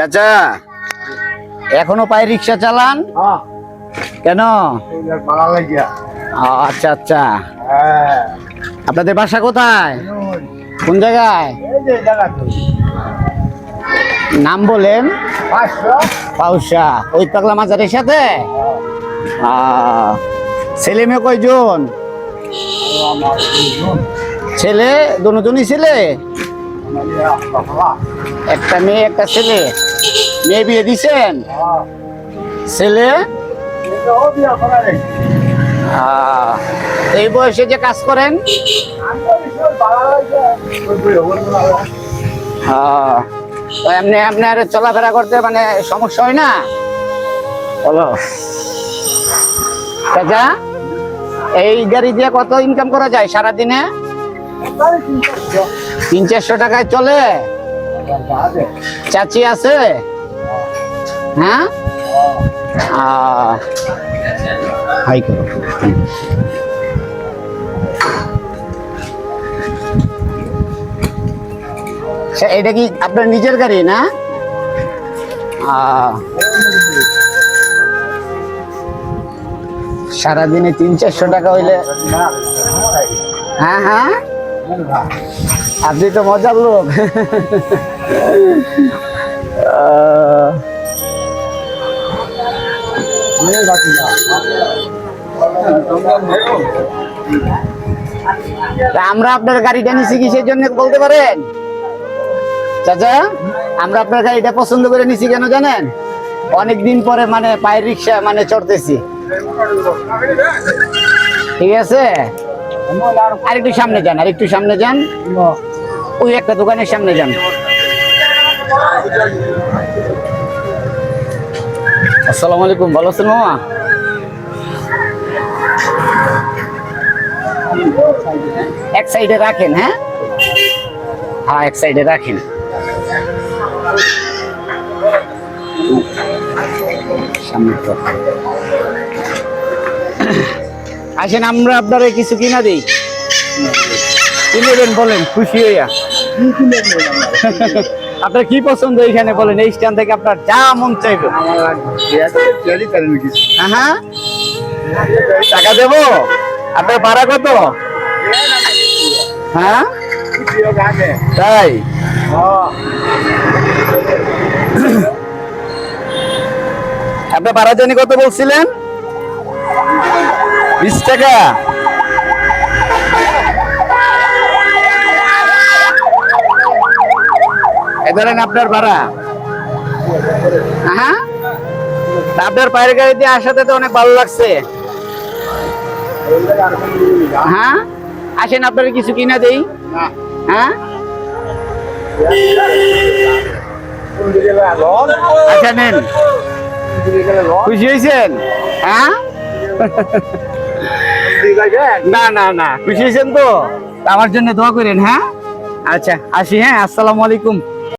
চাচা এখনও পায়ে রিক্সা চালান? হ্যাঁ। কেন? আচ্ছা আচ্ছা। হ্যাঁ। আপনাদের বাসা কোথায়? কোন জায়গায়? নাম বলেন। পাউসা ওই পাগলা মাজারের সাথে? ছেলে মেয়ে কয়জন? ছেলে দুজনই ছেলে? একটা মেয়ে, একটা ছেলে। মেয়ে বিয়ে দিছেন? ছেলে? এই বয়সে যে কাজ করেন? এমনি আপনার চলাফেরা করতে মানে সমস্যা হয় না? বলো চাচা, এই গাড়ি দিয়ে কত ইনকাম করা যায় সারাদিনে? তিন চারশো টাকায় চলে? চাচি আছে? হ্যাঁ? হাই করো। এটা কি আপনার নিজের গাড়ি না? সারাদিনে তিন চারশো টাকা হইলে হ্যাঁ হ্যাঁ? আপনি তো মজার লোক। আমরা আপনার গাড়িটা নিছি কি সেই জন্য বলতে পারেন? চাচা, আমরা আপনার গাড়িটা পছন্দ করে নিছি কেন জানেন? অনেক দিন পরে মানে পায়ের রিক্সা মানে চড়তেছি। ঠিক আছে? আর একটু সামনে যান, আর একটু সামনে যান। ওই একটা দোকানের সামনে যান। আসসালামু আলাইকুম, ভালো আছেন মামা? এক সাইডে রাখেন হ্যাঁ? হ্যাঁ এক সাইডে রাখেন। সামনে। আসেন, আমরা আপনারা কিছু কিনা দিই। কিনে দেন বলেন, খুশি হইয়া। আপনার কি পছন্দ এখানে বলেন, এই স্ট্যান্ড থেকে আপনার যা মন চাইবে। হ্যাঁ টাকা দেবো? আপনার ভাড়া কত? হ্যাঁ? তাই? আপনার ভাড়া জানি কত বলছিলেন? বিশ টাকা। ধরেন আপনার ভাড়া। হ্যাঁ? আপনার পায়ের গাড়ি দিয়ে আসাতে তো অনেক ভালো লাগছে। হ্যাঁ? আসেন আপনার কিছু কিনা দেই। হ্যাঁ? আচ্ছা নেন। খুশি হয়েছেন? হ্যাঁ? না না না। খুশি হয়েছেন তো? আমার জন্য দোয়া করেন হ্যাঁ? আচ্ছা আসি হ্যাঁ আসসালামু আলাইকুম।